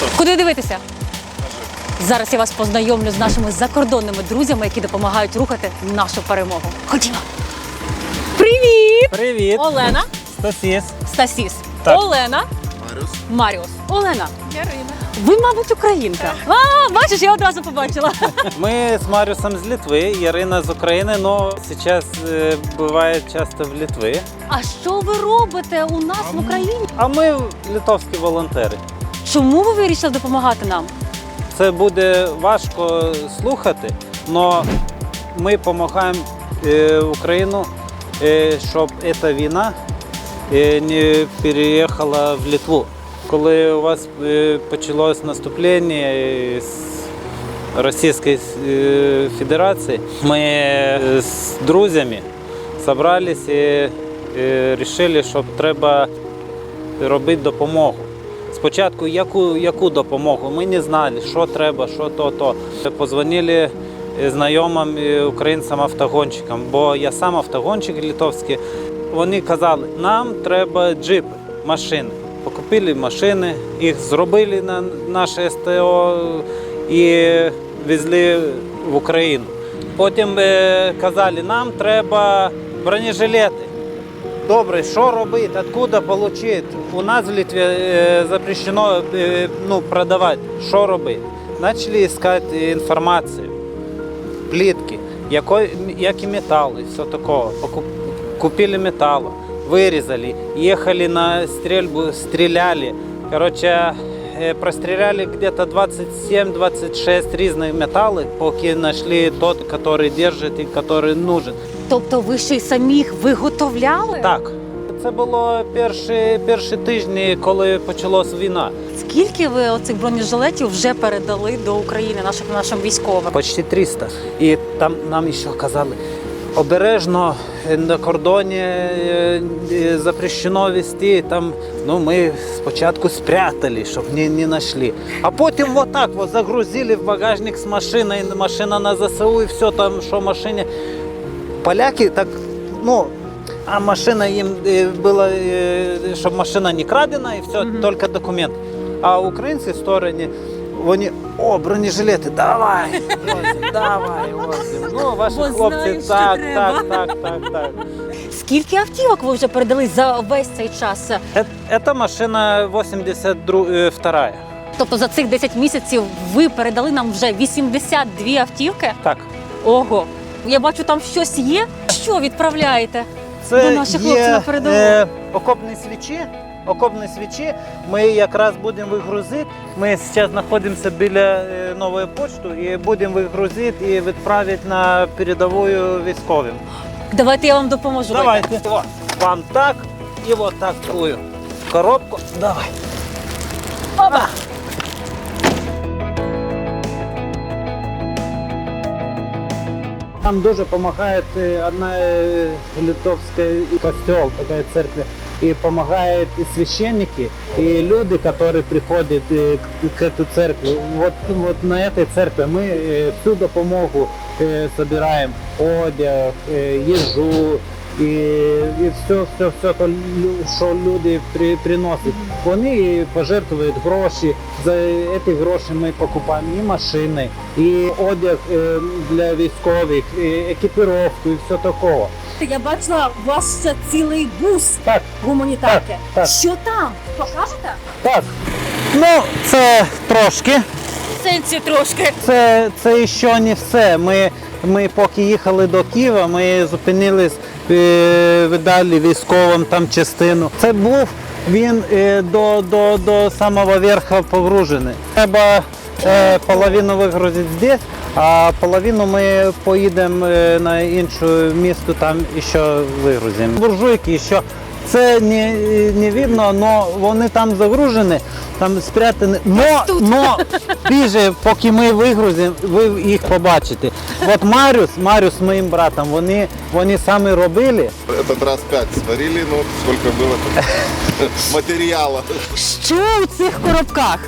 Готов. Куди дивитися? Зараз я вас познайомлю з нашими закордонними друзями, які допомагають рухати нашу перемогу. Ходімо. Привіт! Привіт, Олена, Стасіс. Стасіс, Так. Олена, Маріус. Маріус. Олена, Ярина. ви, мабуть, українка. А, бачиш, я одразу побачила. Ми з Маріусом з Литви, Ярина з України, але зараз е, буває часто в Литві. А що ви робите у нас в Україні? А ми литовські волонтери. Чому ви вирішили допомагати нам? Це буде важко слухати, але ми допомагаємо е, Україну, е, щоб ця війна е, не переїхала в Литву. Коли у вас е, почалось наступлення е, з Російської е, Федерації, ми е, з друзями зібралися і вирішили, що треба робити допомогу. Спочатку яку, яку допомогу? Ми не знали, що треба, що то, то. Позвонили е, знайомим е, українцям-автогонщикам, бо я сам автогонщик литовський. Вони казали, нам треба джипи, машини. Покупили машини, їх зробили на наше СТО і везли в Україну. Потім е, казали, нам треба бронежилети. Добре, що робити, откуда отримати? У нас в Литві е, запрещено е, ну, продавати. Що робити? Почали шукати інформацію, плітки, якої, які метали, все такого. Покуп- Купили металл, вырезали, ехали на стрельбу, стреляли. Короче, э, простреляли где-то 27-26 різних металлов, поки знайшли тот, который держит и который нужен. Тобто ви ще й самі їх виготовляли? Так. Це було перші, перші тижні, коли почалась війна. Скільки ви оцих бронежилетів вже передали до України нашим нашим військовим? Почти 300. І там нам ще казали, обережно на кордоні е, е, запрещено вести. Там, ну, ми спочатку спрятали, щоб не, не знайшли. А потім вот так вот загрузили в багажник з машиною, машина на ЗСУ і все там, що в машині. Поляки так, ну, а машина їм е, була, е, щоб машина не крадена і все, Мгм. тільки документ. А українці в стороні, вони, о, бронежилети, давай, возим, давай, возим. Ну, ваші Бо хлопці, знають, що так, треба. так, так, так, так. Скільки автівок ви вже передали за весь цей час? Е- Ета машина 82 Тобто за цих 10 місяців ви передали нам вже 82 автівки? Так. Ого. Я бачу, там щось є. Що відправляєте? Це До наших хлопців на передову. е, окопні свічі. Окопні свічі ми якраз будемо вигрузити. Ми зараз знаходимося біля е, нової почти і будемо вигрузити і відправити на передову військовим. Давайте я вам допоможу. Давайте. О, вам так і от так коробку. Давай. Опа! Нам дуже допомагає одна е, литовська костел, така церква. И помогают и священники, и люди, которые приходят э, к, к этой церкви. Вот, вот на этой церкви мы э, всю допомогу э, собираем одяг, э, їжу, і, і все, все, все, то, що люди при, приносять. Вони пожертвують гроші. За ці гроші ми покупаємо і машини, і одяг е, для військових, і екіпіровку, і все такого. Я бачила, у вас ще цілий бус Так, гуманітарки. Так, так. Що там? Покажете? так. Ну, це трошки. Сенсі трошки. Це, це ще не все. Ми, ми поки їхали до Києва, ми зупинились, видали військовим там частину. Це був він е, до, до, до самого верха погружений. Треба е, половину вигрузити здесь, а половину ми поїдемо е, на інше місто, там ще вигрузимо. Буржуйки ще. Це не, не видно, але вони там загружені, там спрятані. Но, но пізже, поки ми вигрузимо, ви їх побачите. От Маріус, Маріус з моїм братом, вони, вони самі робили. Этот раз пять сварили, но сколько было там материала. Що у цих коробках?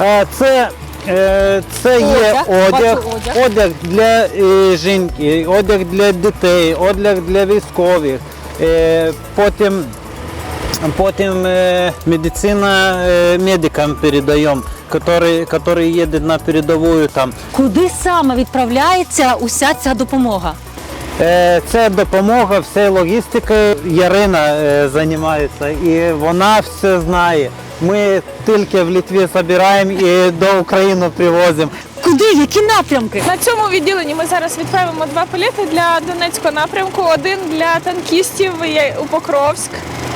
Е, Це, е, це є Одяг, одяг, бачу одяг. одяг для е, жінки, одяг для дітей, одяг для військових. Е, Потім, потім е, медицина е, медикам передаємо. который, который едет на передовую там. Куди саме відправляється уся ця допомога? Це допомога, все логістикою. Ярина займається і вона все знає. Ми тільки в Литві збираємо і до України привозимо. Куди? Які напрямки? На цьому відділенні ми зараз відправимо два політи для Донецького напрямку. Один для танкістів у Покровськ,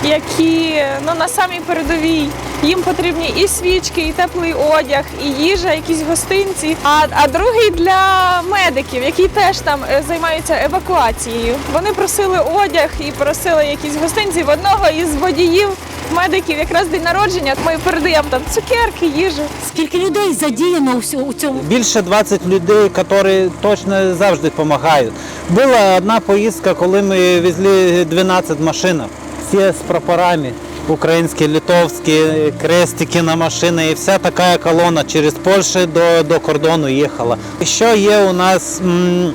які ну на самій передовій. Їм потрібні і свічки, і теплий одяг, і їжа, якісь гостинці. А, а другий для медиків, які теж там е, займаються евакуацією. Вони просили одяг і просили якісь гостинці. В одного із водіїв медиків якраз день народження. Ми передаємо там цукерки, їжу. Скільки людей задіяно у у цьому? Більше 20 людей, які точно завжди допомагають. Була одна поїздка, коли ми везли 12 машин, всі з прапорами. Українські, литовські, крестики на машини і вся така колона через Польщу до, до кордону їхала. Ще є у нас м,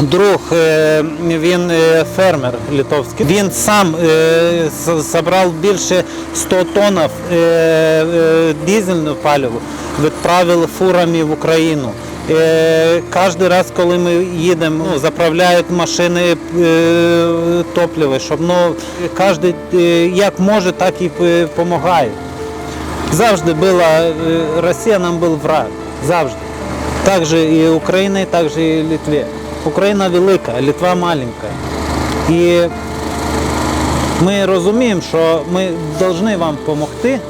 друг, е, він е, фермер литовський. Він сам е, з- зібрав більше 100 тонн дизельного палива, відправив фурами в Україну. Кожен раз, коли ми їдемо, ну, заправляють машини топливо, щоб ну, кожен як може, так і допомагає. Завжди була Росія нам був враг. Завжди. Так же і Україна, так же і Литві. Україна велика, а Литва маленька. І ми розуміємо, що ми повинні вам допомогти,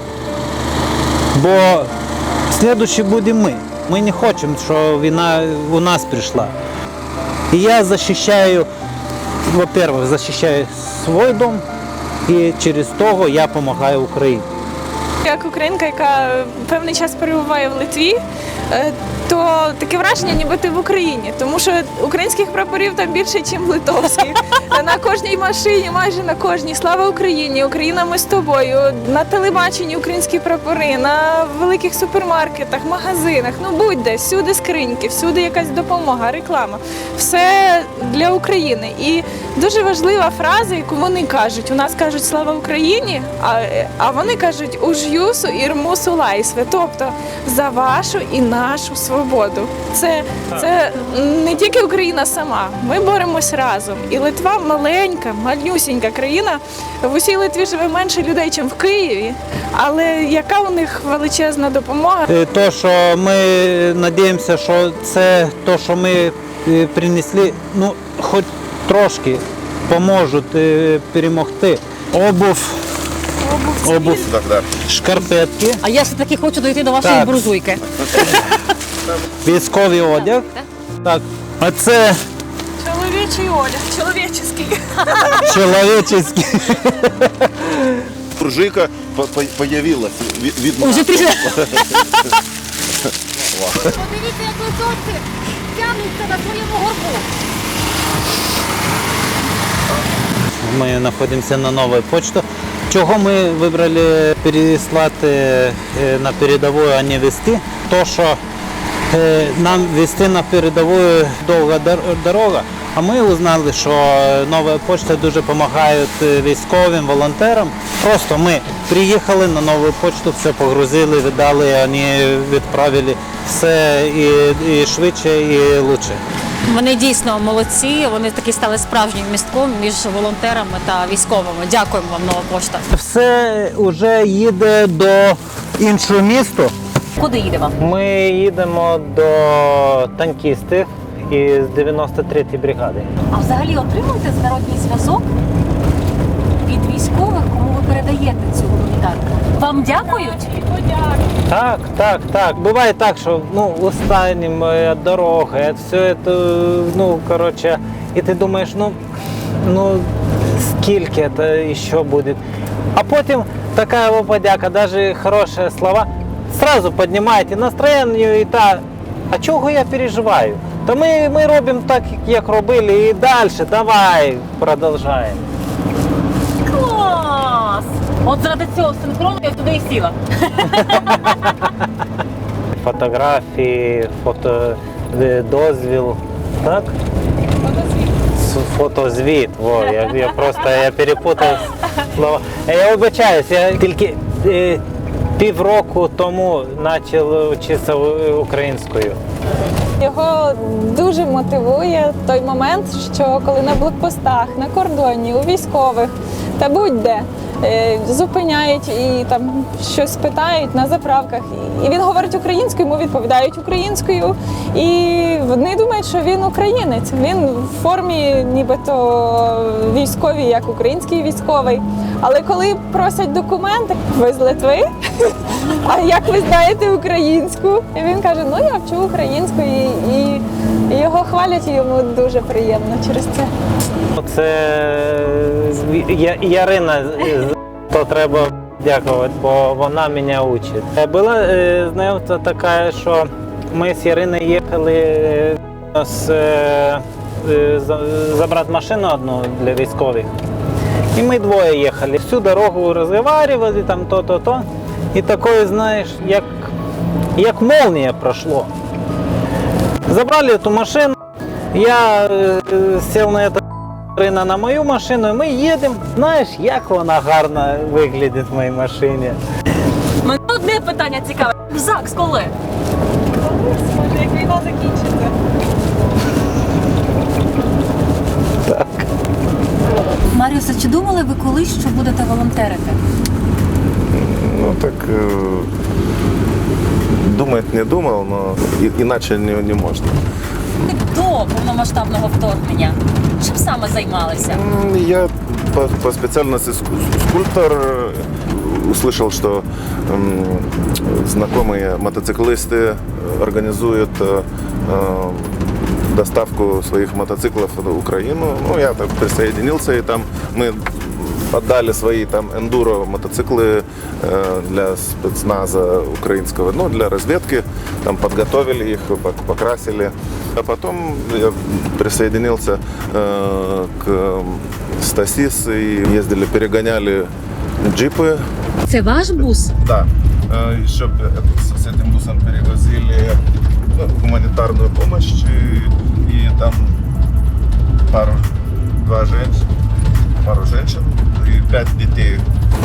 бо слідуючі будемо ми. Ми не хочемо, щоб війна у нас прийшла. І я захищаю, во-первых, захищаю свій дом, і через того я допомагаю Україні. Як українка, яка певний час перебуває в Литві, е, то таке враження, ніби ти в Україні, тому що українських прапорів там більше, ніж литовських. На кожній машині, майже на кожній. Слава Україні! Україна, ми з тобою. На телебаченні українські прапори, на великих супермаркетах, магазинах. Ну будь-де, всюди скриньки, всюди якась допомога, реклама. Все для України. І дуже важлива фраза, яку вони кажуть. У нас кажуть слава Україні, а, а вони кажуть уж юсу і лайсве. Тобто за вашу і нашу свободу. Це, це не тільки Україна сама. Ми боремось разом. І Литва маленька, малюсінька країна. В усій Литві живе менше людей, ніж в Києві. Але яка у них величезна допомога? Е, То, що ми сподіваємося, що це те, що ми е, принесли, ну, хоч трошки поможуть е, перемогти. Обув, обув, Так, да. шкарпетки, А я все таки хочу дойти до вашої Так. бурзуйки. військовий одяг. Так. А це Чоловічий одяг, чоловічий. чоловічий. По- по- появилась від, від Уже. Подивіться, як литовці тягнуться на своєму горбу. Ми знаходимося на новій почті. Чого ми вибрали переслати е, на передову, а не вести? То, що нам вести на передову довга дорога, а ми узнали, що нова почта дуже допомагає військовим, волонтерам. Просто ми приїхали на нову почту, все погрузили, віддали, вони відправили все і, і швидше, і краще. Вони дійсно молодці. Вони таки стали справжнім містком між волонтерами та військовими. Дякуємо вам, нова пошта. Все вже їде до іншого міста. Куди їдемо? Ми їдемо до танкістів із 93-ї бригади. А взагалі отримуєте зворотній зв'язок від військових, кому ви передаєте цю гуманітарку? Вам дякують? Так, так, так. Буває так, що ну, останнім е, дорога, все це, ну, коротше, і ти думаєш, ну, ну скільки це ще буде. А потім така його подяка, навіть хороші слова, сразу піднімаєте настроєння і та, а чого я переживаю? Та ми, ми робимо так, як робили, і далі, давай, продовжуємо. Клас! От заради цього синхрону я туди і сіла. Фотографії, фото, е, дозвіл, так? С- Фотозвіт. Во, я, я просто я перепутав слова. Е, Я вибачаюсь, я тільки е, півроку тому почав вчитися українською. Його дуже мотивує той момент, що коли на блокпостах, на кордоні, у військових та будь-де зупиняють і там щось питають на заправках. І він говорить українською, йому відповідають українською. І вони думають, що він українець. Він в формі нібито військовій, як український військовий. Але коли просять документи, ви з Литви? А як ви знаєте українську? І він каже: Ну я вчу українську, і, і, і його хвалять, і йому дуже приємно через це. Це Я- Ярина, то треба дякувати, бо вона мене учить. Була е, знайомство така, що ми з Яриною їхали е, з, е, е, за- забрати машину одну для військових. І ми двоє їхали. Всю дорогу розговорювали, там то-то-то. І такое, знаєш, як, як молнія пройшло. Забрали эту машину, я э, э, сел на это Рина на мою машину, і ми їдемо. Знаєш, як вона гарно виглядить в моїй машині. Мене одне питання цікаве. ЗАГС коли? Може, як війна закінчиться. Маріусе, чи думали ви колись, що будете волонтерити? Ну так э, думать не думал, но и- иначе не, не можно До повномасштабного вторгнення. Чим саме займалися? М, Я по, по специальности ску- скульптор э, услышал, что м, знакомые мотоциклисты организуют э, э, доставку своих мотоциклов в Украину. Ну, я так присоединился, и там мы отдали свои там эндуро мотоциклы э, для спецназа украинского, ну, для разведки, там подготовили их, пок- покрасили. А потом я присоединился э, к Стасис и ездили, перегоняли джипы. Це ваш бус? Да. Э, Еще б- это- с этим бусом перевозили ну, гуманитарную помощь и, и там пару, два женщин, пару женщин и пять детей.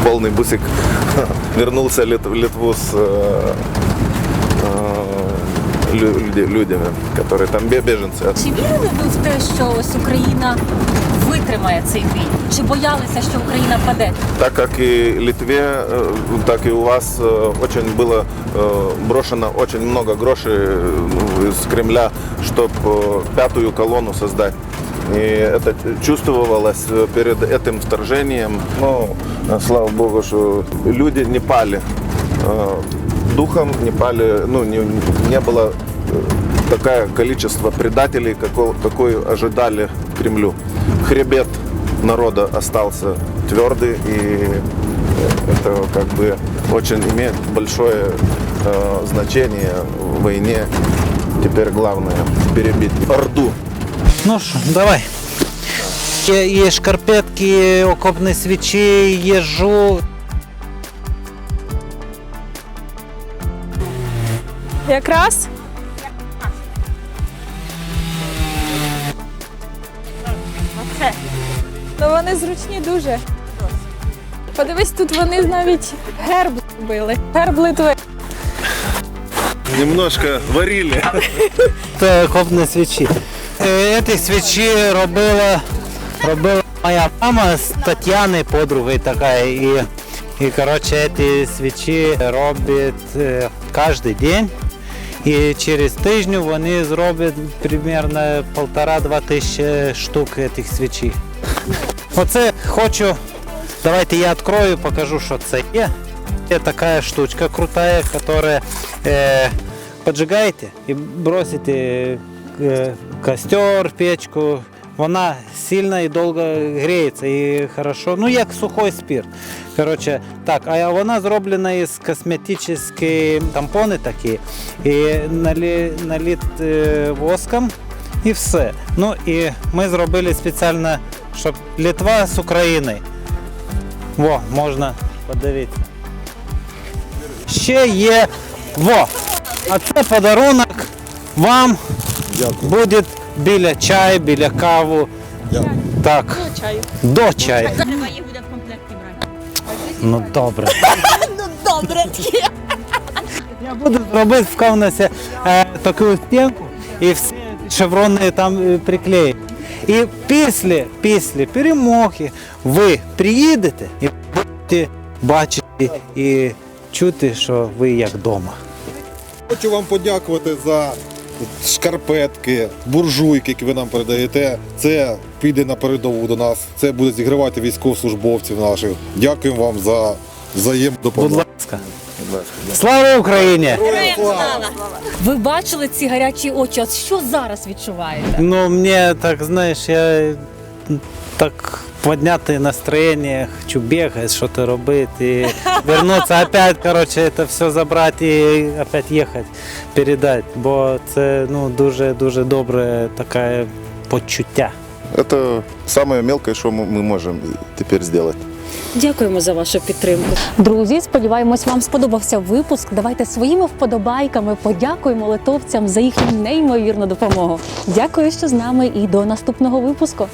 Полный бусик вернулся лит- в Литву с э, э, лю- люди- людьми, которые там бе- беженцы. Чи вірили ви в те, що ось Україна витримає цей бій? Чи боялися, що Україна паде? Так как и Литве, э, так и у вас э, очень было э, брошено очень много грошей э, из Кремля, чтобы пятую колонну создать. И это чувствовалось э, перед этим вторжением. Но, э, слава богу, что люди не пали э, духом, не пали, ну, не, не было такое количество предателей, какое, какое ожидали Кремлю. Хребет народа остался твердый, и это как бы очень имеет большое э, значение в войне. Теперь главное перебить Орду. Ну що, давай. Є, є шкарпетки, окопні свічі, їжу. Якраз ну вони зручні дуже. Подивись, тут вони навіть герб зробили. Герб Литви. Немножко варили. Це окопні свічі. Е, Ці свічі робила, робила моя мама з Тетяни, подругою така. І, і коротше, ці свічі роблять е, кожен день. І через тиждень вони зроблять приблизно полтора-два тисячі штук цих свічей. Оце хочу. Давайте я открою, покажу, що це є. Це така штучка крутая, которая э, поджигаете и бросите э, костер, печку. Вона сильно і довго гріється і хорошо. Ну як сухой спирт. Коротше, так, а вона зроблена із косметичні тампони такі. І налі, наліт е, воском і все. Ну і ми зробили спеціально, щоб Литва з Україною. Во, можна подивитися. Ще є во. А це подарунок вам буде біля чаю, біля каву. Так. Чаю. До чаю. Треба їх буде в комплекті брати. Ну добре. Ну Добре. Я буду робити в Кавнасі е, таку стінку і всі шеврони там е, приклеїть. І після, після перемоги ви приїдете і будете бачити і чути, що ви як вдома. Хочу вам подякувати за шкарпетки, буржуйки, які ви нам передаєте. Це піде на передову до нас. Це буде зігрівати військовослужбовців наших. Дякуємо вам за взаємну Будь допомогу. ласка. Слава Україні! Ви бачили ці гарячі очі? От що зараз відчуваєте? Ну, мне так, знаешь, я так поднятое настроение, хочу бегать, что-то робить и вернуться опять, короче, это все забрать и опять ехать, передать, бо це ну дуже дуже добре таке почуття. Это самое мелкое, что мы мы можем теперь сделать. Дякуємо за вашу підтримку. Друзі, сподіваємось, вам сподобався випуск. Давайте своїми вподобайками подякуємо литовцям за їхню неймовірну допомогу. Дякую, що з нами, і до наступного випуску.